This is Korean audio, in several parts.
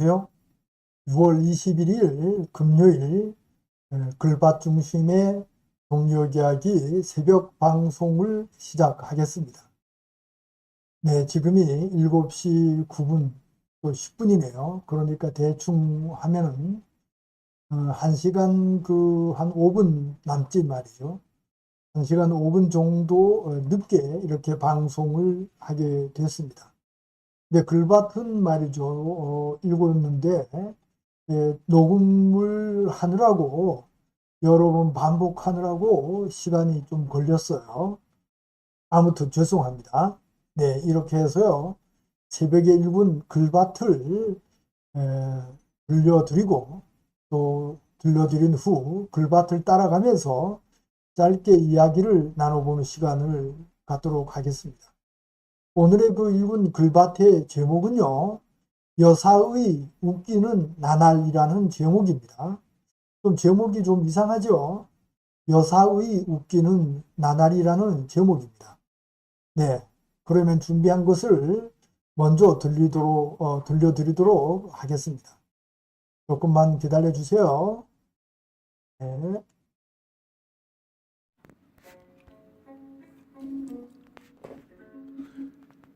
안녕하세요. 6월 21일 금요일 어, 글밭 중심의 동력 이야기 새벽 방송을 시작하겠습니다. 네, 지금이 7시 9분 또 10분이네요. 그러니까 대충 하면은 어, 1시간 그 한 5분 남짓 말이죠. 1시간 5분 정도 어, 늦게 이렇게 방송을 하게 됐습니다. 네, 글밭은 말이죠. 어, 읽었는데, 예, 녹음을 하느라고, 여러 번 반복하느라고 시간이 좀 걸렸어요. 아무튼 죄송합니다. 네, 이렇게 해서요. 새벽에 읽은 글밭을 에, 들려드리고, 또 들려드린 후 글밭을 따라가면서 짧게 이야기를 나눠보는 시간을 갖도록 하겠습니다. 오늘의 그 읽은 글밭의 제목은요, 여사의 웃기는 나날이라는 제목입니다. 좀 제목이 좀 이상하죠? 여사의 웃기는 나날이라는 제목입니다. 네. 그러면 준비한 것을 먼저 들리도록, 어, 들려드리도록 하겠습니다. 조금만 기다려 주세요. 네.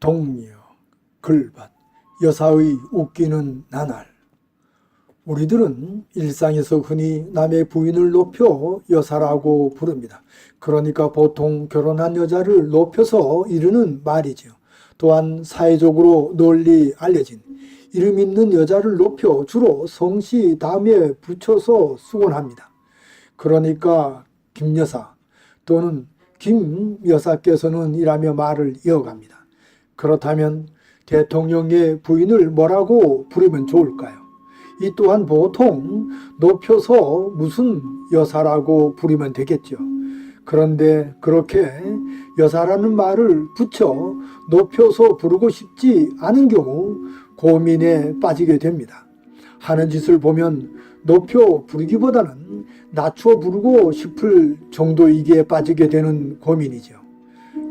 동료, 글밭, 여사의 웃기는 나날. 우리들은 일상에서 흔히 남의 부인을 높여 여사라고 부릅니다. 그러니까 보통 결혼한 여자를 높여서 이르는 말이죠. 또한 사회적으로 널리 알려진 이름 있는 여자를 높여 주로 성씨 다음에 붙여서 수곤 합니다. 그러니까 김여사 또는 김여사께서는 이라며 말을 이어갑니다. 그렇다면 대통령의 부인을 뭐라고 부르면 좋을까요? 이 또한 보통 높여서 무슨 여사라고 부르면 되겠죠. 그런데 그렇게 여사라는 말을 붙여 높여서 부르고 싶지 않은 경우 고민에 빠지게 됩니다. 하는 짓을 보면 높여 부르기보다는 낮추어 부르고 싶을 정도이기에 빠지게 되는 고민이죠.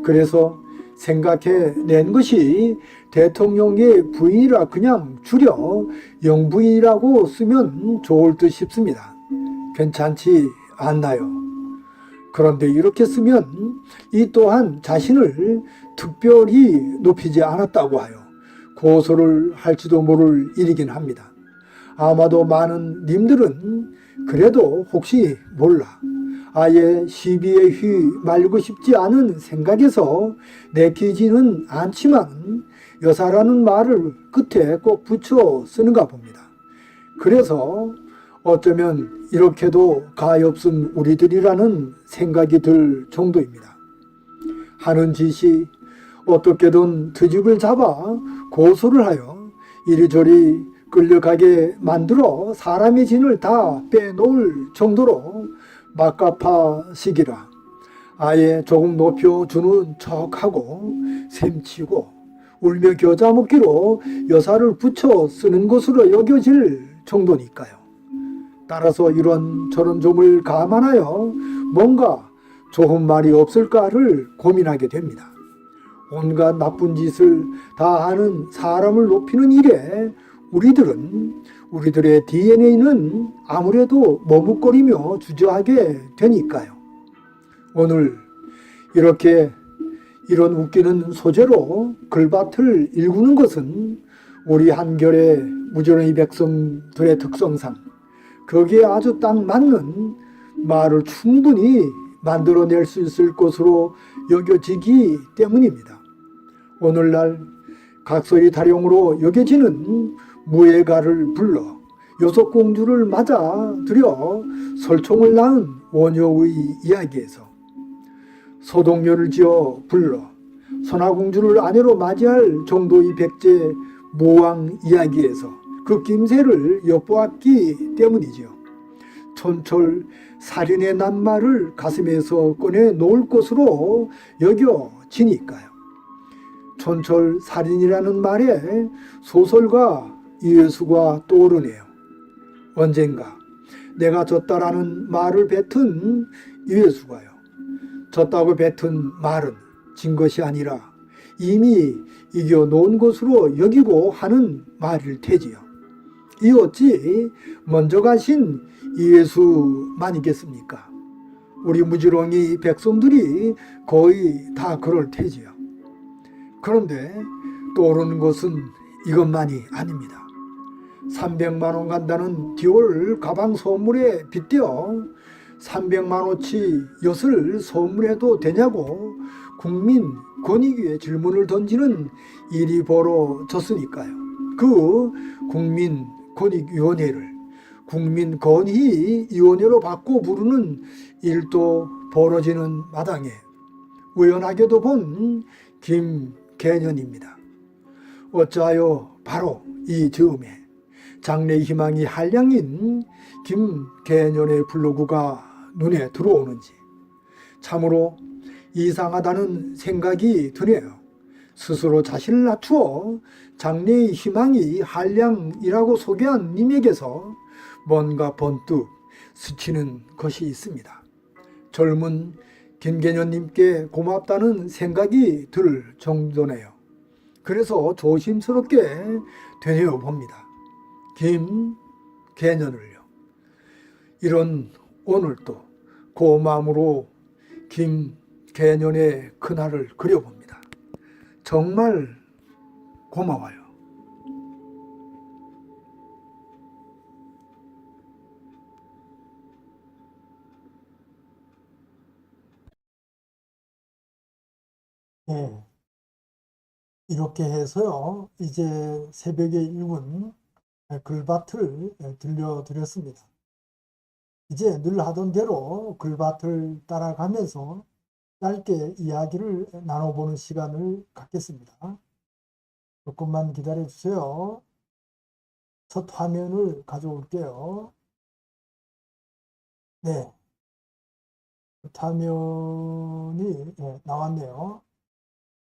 그래서 생각해 낸 것이 대통령의 부인이라 그냥 줄여 영부인이라고 쓰면 좋을 듯 싶습니다. 괜찮지 않나요? 그런데 이렇게 쓰면 이 또한 자신을 특별히 높이지 않았다고 하여 고소를 할지도 모를 일이긴 합니다. 아마도 많은 님들은 그래도 혹시 몰라 아예 시비에 휘 말고 싶지 않은 생각에서 내키지는 않지만 여사라는 말을 끝에 꼭 붙여 쓰는가 봅니다. 그래서 어쩌면 이렇게도 가엾은 우리들이라는 생각이 들 정도입니다. 하는 짓이 어떻게든 트집을 잡아 고소를 하여 이리저리 끌려가게 만들어 사람의 진을 다 빼놓을 정도로 막가파식이라 아예 조금 높여주는 척하고 샘치고 울며 겨자 먹기로 여사를 붙여 쓰는 것으로 여겨질 정도니까요. 따라서 이런 저런 점을 감안하여 뭔가 좋은 말이 없을까를 고민하게 됩니다. 온갖 나쁜 짓을 다 하는 사람을 높이는 일에 우리들은 우리들의 DNA는 아무래도 머뭇거리며 주저하게 되니까요. 오늘 이렇게 이런 웃기는 소재로 글밭을 일구는 것은 우리 한결의 무전의 백성들의 특성상 거기에 아주 딱 맞는 말을 충분히 만들어낼 수 있을 것으로 여겨지기 때문입니다. 오늘날 각설이 다령으로 여겨지는 무예가를 불러 여섯공주를 맞아 들여 설총을 낳은 원효의 이야기에서 소동료를 지어 불러 선화공주를 아내로 맞이할 정도의 백제 모왕 이야기에서 그 김새를 엿보았기 때문이지요. 촌철 살인의 낱말을 가슴에서 꺼내 놓을 것으로 여겨지니까요. 촌철 살인이라는 말에 소설가 이회수가 떠오르네요. 언젠가 내가 졌다라는 말을 뱉은 이회수가요. 졌다고 뱉은 말은 진 것이 아니라 이미 이겨놓은 것으로 여기고 하는 말일 테지요. 이 어찌 먼저 가신 이예수만이겠습니까? 우리 무지렁이 백성들이 거의 다 그럴 테지요. 그런데 떠오르는 것은 이것만이 아닙니다. 300만 원 간다는 디올 가방 선물에 빗대어 300만 원치 엿을 선물해도 되냐고 국민 권익위에 질문을 던지는 일이 벌어졌으니까요. 그 국민 권익위원회를 국민권익위원회로 바꿔 부르는 일도 벌어지는 마당에 우연하게도 본 김개년입니다. 어찌하여 바로 이 즈음에 장래 희망이 한량인 김개년의 블로그가 눈에 들어오는지 참으로 이상하다는 생각이 드네요. 스스로 자신을 낮추어 장래의 희망이 한량이라고 소개한 님에게서 뭔가 번뜩 스치는 것이 있습니다. 젊은 김계년님께 고맙다는 생각이 들 정도네요. 그래서 조심스럽게 되뇌어 봅니다. 김계년을요. 이런 오늘도 고마움으로 김계년의 그날을 그려봅니다. 정말 고마워요. 예. 이렇게 해서요, 이제 새벽에 읽은 글밭을 예, 들려드렸습니다. 이제 늘 하던 대로 글밭을 따라가면서 짧게 이야기를 나눠보는 시간을 갖겠습니다. 조금만 기다려 주세요. 첫 화면을 가져올게요. 네. 첫 화면이 예, 나왔네요.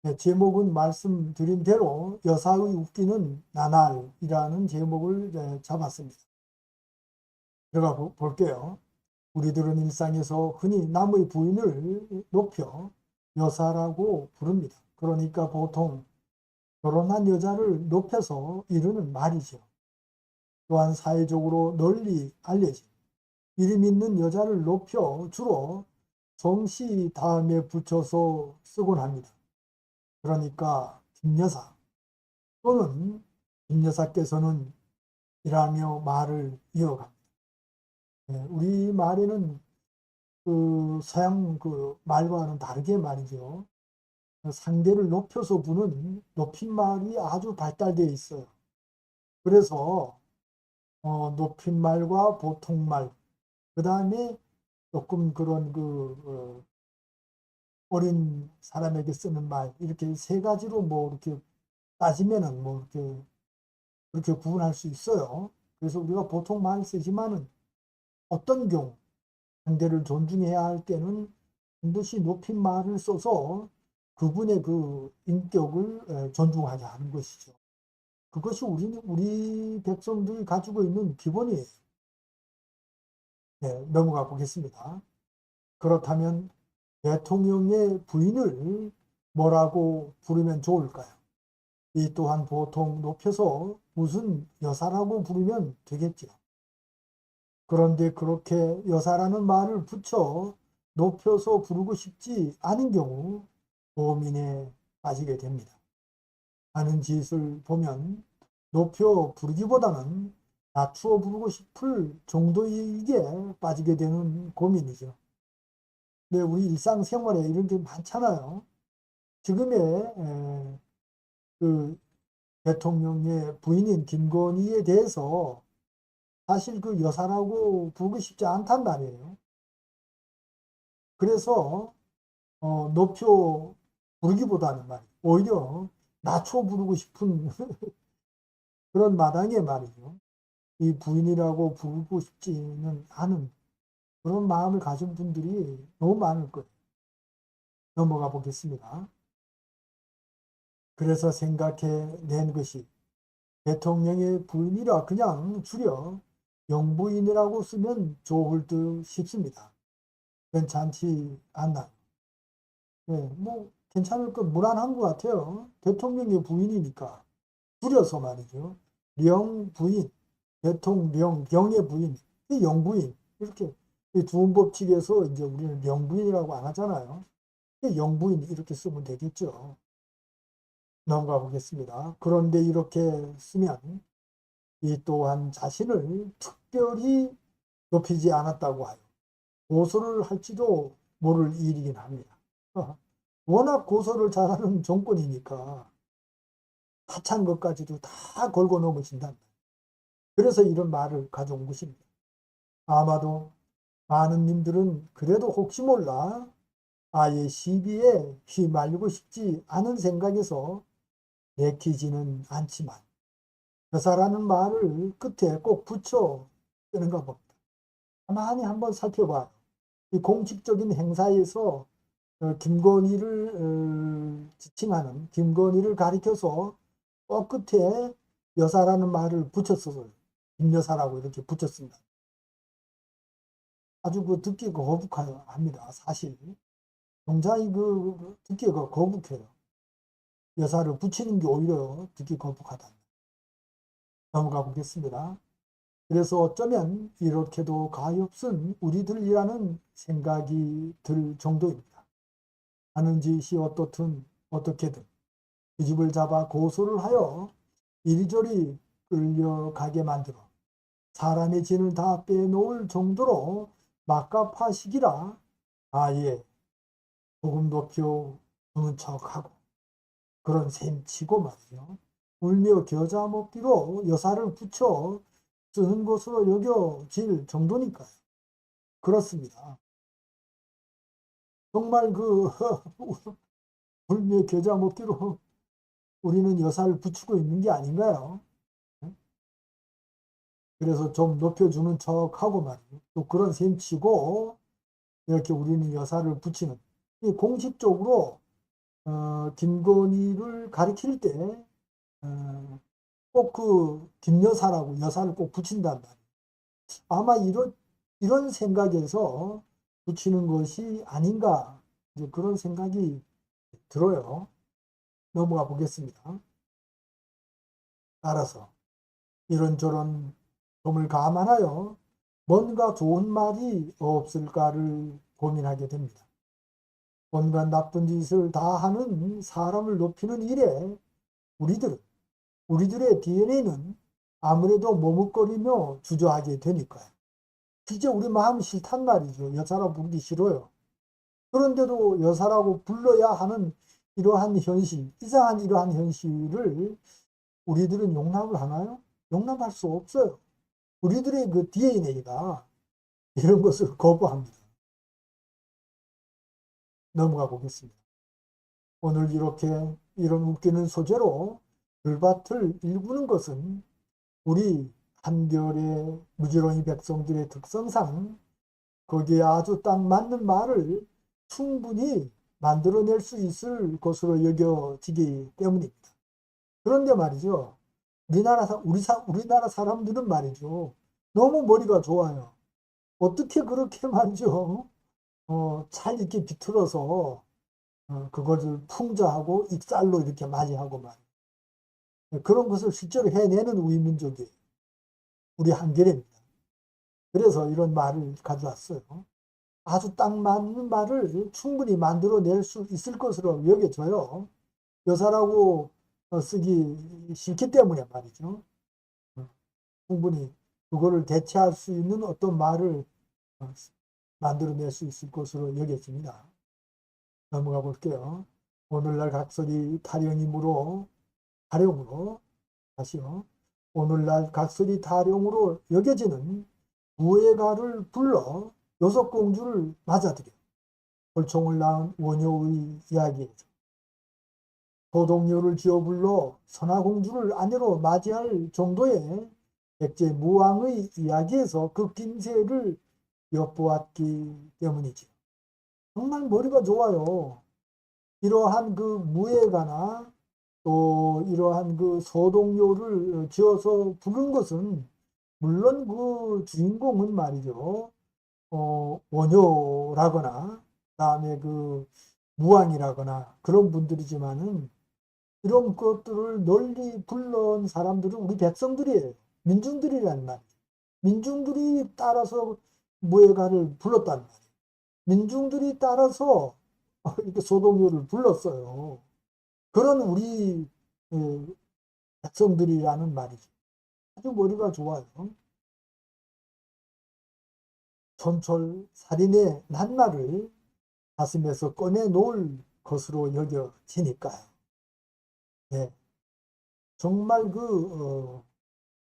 네, 제목은 말씀드린 대로 여사의 웃기는 나날이라는 제목을 네, 잡았습니다. 들어가 보- 볼게요. 우리들은 일상에서 흔히 남의 부인을 높여 여사라고 부릅니다. 그러니까 보통 결혼한 여자를 높여서 이르는 말이죠. 또한 사회적으로 널리 알려진 이름 있는 여자를 높여 주로 성씨 다음에 붙여서 쓰곤 합니다. 그러니까 김여사 또는 김여사께서는 이라며 말을 이어갑니다. 네, 우리 말에는 그 서양 그 말과는 다르게 말이죠. 상대를 높여서 부는 높임말이 아주 발달되어 있어요. 그래서 어, 높임말과 보통말, 그 다음에 조금 그런 그 어, 어린 사람에게 쓰는 말 이렇게 세 가지로 뭐 이렇게 따지면은 뭐 이렇게 그렇게 구분할 수 있어요. 그래서 우리가 보통 말 쓰지만은 어떤 경우 상대를 존중해야 할 때는 반드시 높임말을 써서 그분의 그 인격을 에, 존중하자 하는 것이죠. 그것이 우리 우리 백성들이 가지고 있는 기본이에요. 네, 넘어가 보겠습니다. 그렇다면 대통령의 부인을 뭐라고 부르면 좋을까요? 이 또한 보통 높여서 무슨 여사라고 부르면 되겠죠. 그런데 그렇게 여사라는 말을 붙여 높여서 부르고 싶지 않은 경우 고민에 빠지게 됩니다. 하는 짓을 보면 높여 부르기보다는 낮추어 부르고 싶을 정도이기에 빠지게 되는 고민이죠. 네, 우리 일상생활에 이런 게 많잖아요. 지금의 에, 그 대통령의 부인인 김건희에 대해서 사실 그 여사라고 부르고 싶지 않단 말이에요. 그래서 어, 높여 부르기보다는 말이에요. 오히려 낮춰 부르고 싶은 그런 마당에 말이죠. 이 부인이라고 부르고 싶지는 않은 그런 마음을 가진 분들이 너무 많을 거예요. 넘어가 보겠습니다. 그래서 생각해 낸 것이 대통령의 부인이라 그냥 줄여 영부인이라고 쓰면 좋을 듯 싶습니다. 괜찮지 않나요? 네, 뭐 괜찮을 것 무난한 것 같아요. 대통령의 부인이니까 줄여서 말이죠. 령 부인, 대통령 경의 부인, 이 영부인 이렇게 이 두음법칙에서 이제 우리는 명부인이라고 안 하잖아요. 이 영부인 이렇게 쓰면 되겠죠. 넘어가 보겠습니다. 그런데 이렇게 쓰면 이 또한 자신을 특별히 높이지 않았다고 하여 고소를 할지도 모를 일이긴 합니다. 워낙 고소를 잘하는 정권이니까 하찮은 것까지도 다 걸고 넘으신다. 그래서 이런 말을 가져온 것입니다. 아마도 많은 님들은 그래도 혹시 몰라 아예 시비에 휘말리고 싶지 않은 생각에서 내키지는 않지만 여사라는 말을 끝에 꼭 붙여 쓰는가 봅니다. 가만히 한번 살펴봐요. 이 공식적인 행사에서 어, 김건희를 어, 지칭하는 김건희를 가리켜서 꼭 끝에 여사라는 말을 붙였어요. 김여사라고 이렇게 붙였습니다. 아주 그 듣기 거북합니다. 사실 굉장히 그 듣기가 거북해요. 여사를 붙이는 게 오히려 듣기 거북하다. 넘어가 보겠습니다. 그래서 어쩌면 이렇게도 가엾은 우리들이라는 생각이 들 정도입니다. 하는 짓이 어떻든 어떻게든 그 집을 잡아 고소를 하여 이리저리 끌려가게 만들어 사람의 진을 다 빼놓을 정도로 막갑하시기라 아예 조금 높여 두는 척하고 그런 셈치고 말이죠. 울며 겨자 먹기로 여사를 붙여 쓰는 것으로 여겨질 정도니까요. 그렇습니다. 정말 그 울며 겨자 먹기로 우리는 여사를 붙이고 있는 게 아닌가요? 그래서 좀 높여주는 척하고 말이죠. 또 그런 셈치고 이렇게 우리는 여사를 붙이는 이 공식적으로 어, 김건희를 가리킬 때 어, 꼭그 김여사라고 여사를 꼭 붙인단 말이에요. 아마 이런 이런 생각에서 붙이는 것이 아닌가 이제 그런 생각이 들어요. 넘어가 보겠습니다. 따라서 이런저런 점을 감안하여 뭔가 좋은 말이 없을까를 고민하게 됩니다. 온갖 나쁜 짓을 다 하는 사람을 높이는 일에 우리들은 우리들의 DNA는 아무래도 머뭇거리며 주저하게 되니까요. 진짜 우리 마음 싫단 말이죠. 여사라 부르기 싫어요. 그런데도 여사라고 불러야 하는 이러한 현실, 이상한 이러한 현실을 우리들은 용납을 하나요? 용납할 수 없어요. 우리들의 그 DNA가 이런 것을 거부합니다. 넘어가 보겠습니다. 오늘 이렇게 이런 웃기는 소재로 불밭을 일구는 것은 우리 한결의 무지렁이 백성들의 특성상 거기에 아주 딱 맞는 말을 충분히 만들어낼 수 있을 것으로 여겨지기 때문입니다. 그런데 말이죠. 우리나라, 사- 우리 사, 우리나라 사람들은 말이죠. 너무 머리가 좋아요. 어떻게 그렇게 말이죠. 어, 잘 이렇게 비틀어서, 어, 그것을 풍자하고 익살로 이렇게 맞이하고 말. 그런 것을 실제로 해내는 우리 민족이 우리 한겨레입니다. 그래서 이런 말을 가져왔어요. 아주 딱 맞는 말을 충분히 만들어낼 수 있을 것으로 여겨져요. 여사라고 어, 쓰기 싫기 때문에 말이죠. 어, 충분히 그거를 대체할 수 있는 어떤 말을 어, 만들어낼 수 있을 것으로 여겨집니다. 넘어가 볼게요. 오늘날 각설이 타령이므로 타령으로 다시요. 오늘날 각설이 타령으로 여겨지는 무예가를 불러 요석공주를 맞아들여 벌총을 낳은 원효의 이야기에서 도동료를 지어 불러 선화공주를 아내로 맞이할 정도의 백제 무왕의 이야기에서 그 김새를 엿보았기 때문이지. 정말 머리가 좋아요. 이러한 그 무예가나 또 이러한 그 소동요를 지어서 부른 것은 물론 그 주인공은 말이죠. 어, 원효라거나 그다음에 그 무왕이라거나 그런 분들이지만은 이런 것들을 널리 불러온 사람들은 우리 백성들이에요. 민중들이란 말이에요. 민중들이 따라서 무예가를 불렀단 말이에요. 민중들이 따라서 이렇게 소동요를 불렀어요. 그런 우리 예, 백성들이라는 말이죠. 아주 머리가 좋아요. 전철 살인의 낱말을 가슴에서 꺼내 놓을 것으로 여겨지니까요. 네. 정말 그, 어,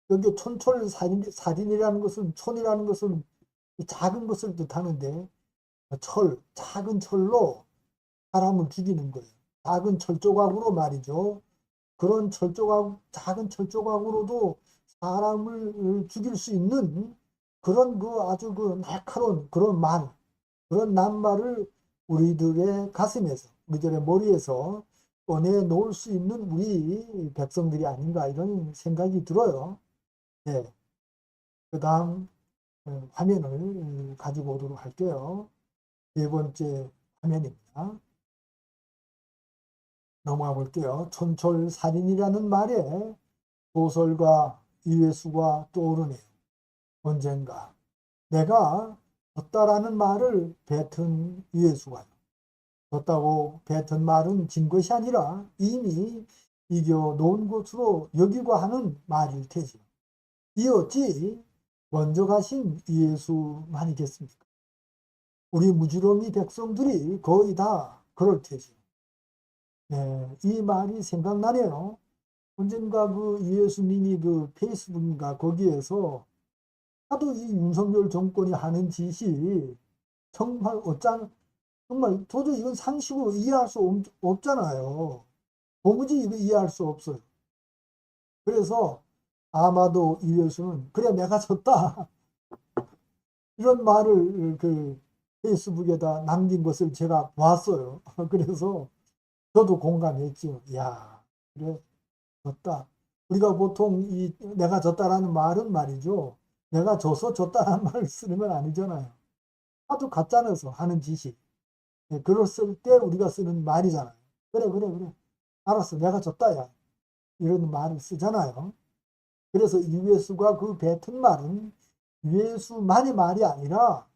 여기 촌철 살인, 살인이라는 것은, 촌이라는 것은 이 작은 것을 뜻하는데, 철, 작은 철로 사람을 죽이는 거예요. 작은 철조각으로 말이죠. 그런 철조각, 작은 철조각으로도 사람을 죽일 수 있는 그런 그 아주 그 날카로운 그런 말, 그런 낱말을 우리들의 가슴에서, 우리들의 머리에서 꺼내 놓을 수 있는 우리 백성들이 아닌가 이런 생각이 들어요. 네. 그 다음 어, 화면을 가지고 오도록 할게요. 네 번째 화면입니다. 넘어가 볼게요. 촌철살인이라는 말에 소설가 이회수가 떠오르네요. 언젠가 내가 졌다라는 말을 뱉은 이회수가요. 졌다고 뱉은 말은 진 것이 아니라 이미 이겨 놓은 것으로 여기고 하는 말일 테지요. 이 어찌 먼저 가신 이예수만이겠습니까? 우리 무지렁이 백성들이 거의 다 그럴 테지요. 네, 이 말이 생각나네요. 언젠가 그 이예수님이 그 페이스북인가 거기에서 하도 이 윤석열 정권이 하는 짓이 정말 어짠 정말 도저히 이건 상식으로 이해할 수 없, 없잖아요. 도무지 이거 이해할 수 없어요. 그래서 아마도 이예수는 그래 내가 졌다 이런 말을 그 페이스북에다 남긴 것을 제가 봤어요. 그래서 저도 공감했죠. 야 그래 졌다. 우리가 보통 이 내가 졌다라는 말은 말이죠. 내가 져서 졌다라는 말을 쓰는 건 아니잖아요. 하도 가짜면서 하는 짓이. 예, 그랬을 때 우리가 쓰는 말이잖아요. 그래, 그래, 그래. 알았어. 내가 졌다, 야. 이런 말을 쓰잖아요. 그래서 이회수가 그 뱉은 말은 이회수만의 말이 아니라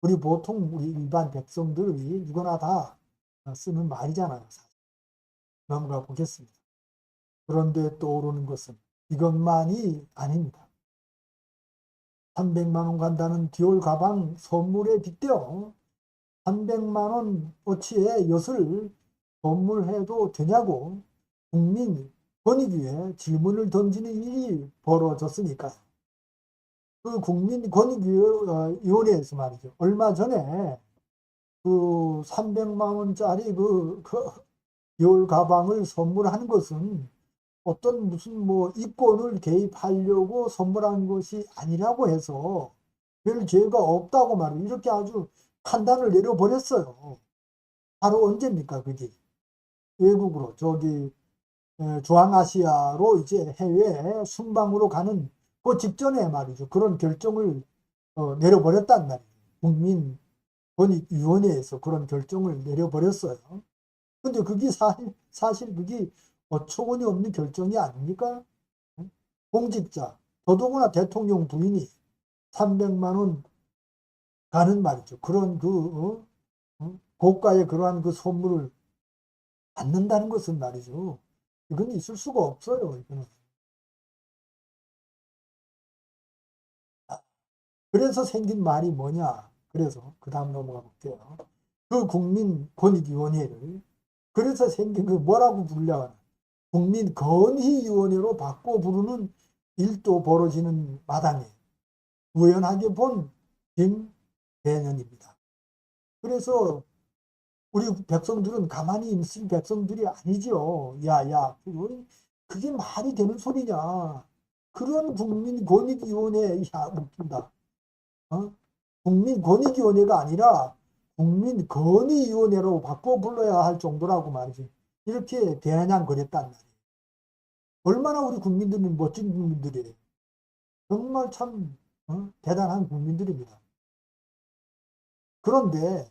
우리 보통 우리 일반 백성들이 누구나 다 쓰는 말이잖아요. 사실. 넘어가 보겠습니다. 그런데 떠오르는 것은 이것만이 아닙니다. 300만 원 간다는 디올 가방 선물에 빗대어 300만 원 어치의 엿을 선물해도 되냐고 국민 권익위에 질문을 던지는 일이 벌어졌으니까 그 국민 권익위원회에서 말이죠. 얼마 전에 그 300만 원짜리 그, 그 디올 가방을 선물한 것은 어떤 무슨 뭐 이권을 개입하려고 선물한 것이 아니라고 해서 별 죄가 없다고 말을 이렇게 아주 판단을 내려버렸어요. 바로 언제입니까 그게 외국으로 저기 중앙아시아로 이제 해외 순방으로 가는 그 직전에 말이죠. 그런 결정을 어, 내려버렸단 말이에요. 국민 권익위원회에서 그런 결정을 내려버렸어요. 근데 그게 사실, 사실 그게 어처구니 없는 결정이 아닙니까? 공직자, 더더구나 대통령 부인이 300만 원 가는 말이죠. 그런 그 어? 어? 고가의 그러한 그 선물을 받는다는 것은 말이죠. 이건 있을 수가 없어요. 이거는. 아, 그래서 생긴 말이 뭐냐? 그래서 그 다음 넘어가 볼게요. 그 국민 권익위원회를 그래서 생긴 그 뭐라고 불려? 국민 건의위원회로 바꿔 부르는 일도 벌어지는 마당에 우연하게 본김 대년입니다. 그래서 우리 백성들은 가만히 있을 백성들이 아니죠. 야, 야, 그거- 그게 말이 되는 소리냐. 그런 국민 권익위원회, 야, 웃긴다. 어? 국민 권익위원회가 아니라 국민 건의위원회로 바꿔 불러야 할 정도라고 말이지. 이렇게 대환양거렸단 말이에요. 얼마나 우리 국민들은 멋진 국민들이에요. 정말 참 어? 대단한 국민들입니다. 그런데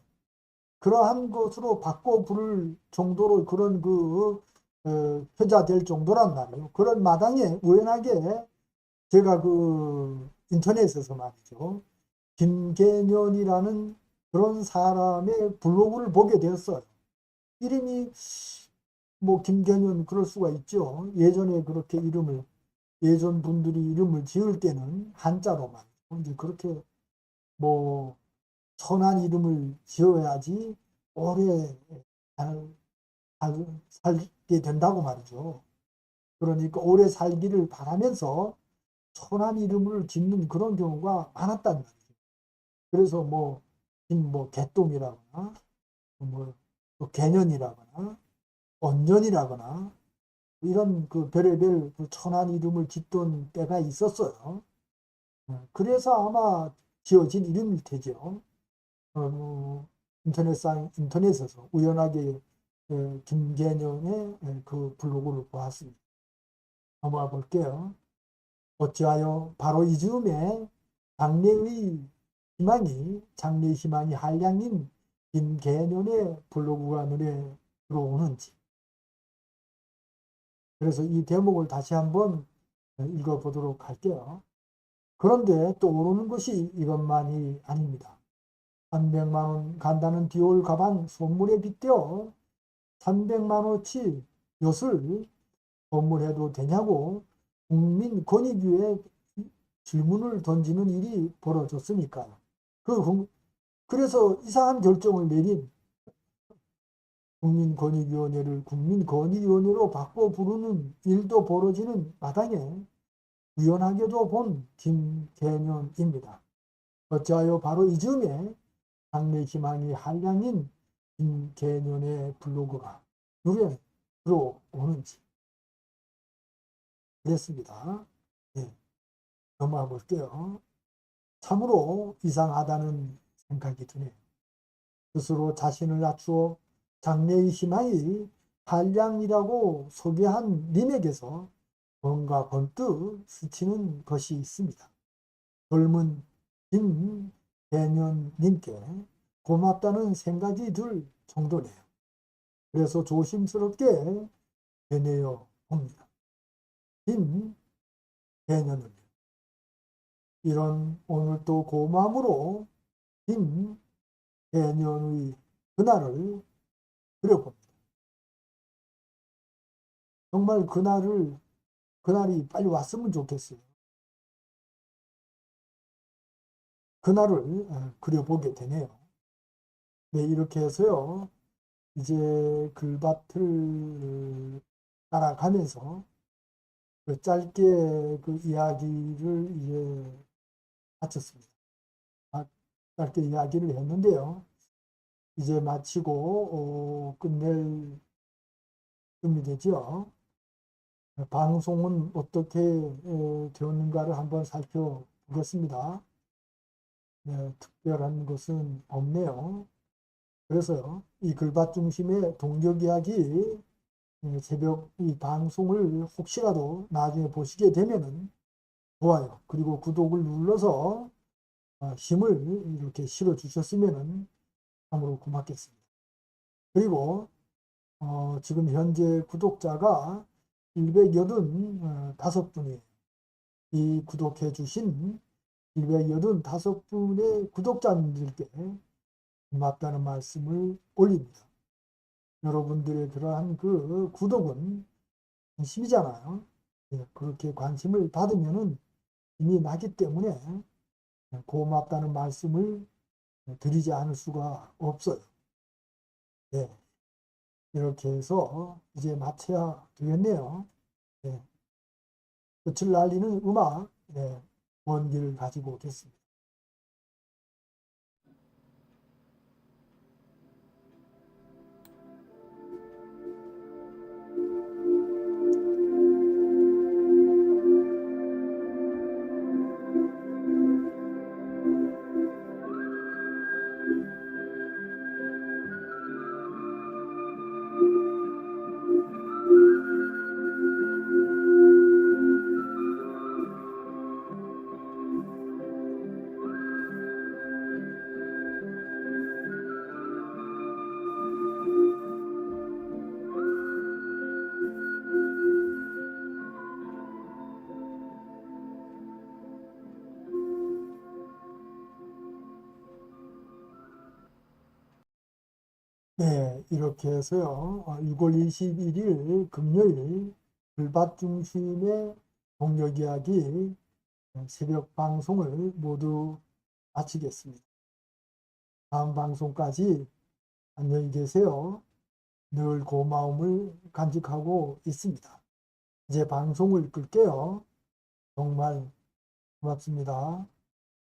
그러한 것으로 바꿔 부를 정도로 그런 그 어, 회자될 정도란 말이에요. 그런 마당에 우연하게 제가 그 인터넷에서 말이죠. 김계년이라는 그런 사람의 블로그를 보게 되었어요. 이름이 뭐 김계년 그럴 수가 있죠. 예전에 그렇게 이름을 예전 분들이 이름을 지을 때는 한자로만 이제 그렇게 뭐 선한 이름을 지어야지 오래 살, 살, 살게 된다고 말이죠. 그러니까 오래 살기를 바라면서 선한 이름을 짓는 그런 경우가 많았단 말이죠. 그래서 뭐, 뭐 개똥이라거나 뭐 개년이라거나 언년이라거나 이런 그 별의별 그 천한 이름을 짓던 때가 있었어요. 어, 그래서 아마 지어진 이름일 테죠. 어, 뭐 인터넷상 인터넷에서 우연하게 에, 김계년의 에, 그 블로그를 보았습니다. 넘어가 볼게요. 어찌하여 바로 이 즈음에 장래의 희망이 장래의 희망이 한량인 김계년의 블로그가 눈에 들어오는지 그래서 이 대목을 다시 한번 읽어보도록 할게요. 그런데 또 오르는 것이 이것만이 아닙니다. 300만 원 간다는 디올 가방 선물에 빗대어 300만 원치 엿을 선물해도 되냐고 국민권익위에 질문을 던지는 일이 벌어졌으니까요. 그 국- 그래서 이상한 결정을 내린 국민권익위원회를 국민권익위원회로 바꿔 부르는 일도 벌어지는 마당에 우연하게도 본 김계년입니다. 어찌하여 바로 이 즈음에 장래 희망이 한량인 김계년의 블로그가 눈에 들어오는지 그랬습니다. 네. 넘어가 볼게요. 참으로 이상하다는 생각이 드네요. 스스로 자신을 낮추어 장래의 희망이 한량이라고 소개한 님에게서 뭔가 번뜩 스치는 것이 있습니다. 젊은 김 대년님께 고맙다는 생각이 들 정도네요. 그래서 조심스럽게 되뇌어 봅니다. 김 대년을 이런 오늘 또 고마움으로 김 대년의 그날을 그려봅니다. 정말 그날을 그날이 빨리 왔으면 좋겠어요. 그날을 어, 그려보게 되네요. 네, 이렇게 해서요. 이제 글밭을 따라가면서 그 짧게 그 이야기를 이제 마쳤습니다. 아, 짧게 이야기를 했는데요. 이제 마치고 어, 끝낼 쯤이 되죠. 방송은 어떻게 에, 되었는가를 한번 살펴보겠습니다. 네, 특별한 것은 없네요. 그래서요, 이 글밭 중심의 동력 이야기 에, 새벽 이 방송을 혹시라도 나중에 보시게 되면은 좋아요. 그리고 구독을 눌러서 아, 힘을 이렇게 실어 주셨으면은 참으로 고맙겠습니다. 그리고 어, 지금 현재 구독자가 185분이 이 구독해 주신 185분의 구독자님들께 고맙다는 말씀을 올립니다. 여러분들의 그러한 그 구독은 관심이잖아요. 예, 그렇게 관심을 받으면은 힘이 나기 때문에 고맙다는 말씀을 드리지 않을 수가 없어요. 네. 이렇게 해서 이제 마쳐야 되겠네요. 네. 끝을 날리는 음악, 네. 원기를 가지고 오겠습니다. 이렇게 해서요. 6월 21일 금요일 불밭 중심의 동력 이야기 새벽 방송을 모두 마치겠습니다. 다음 방송까지 안녕히 계세요. 늘 고마움을 간직하고 있습니다. 이제 방송을 끌게요. 정말 고맙습니다.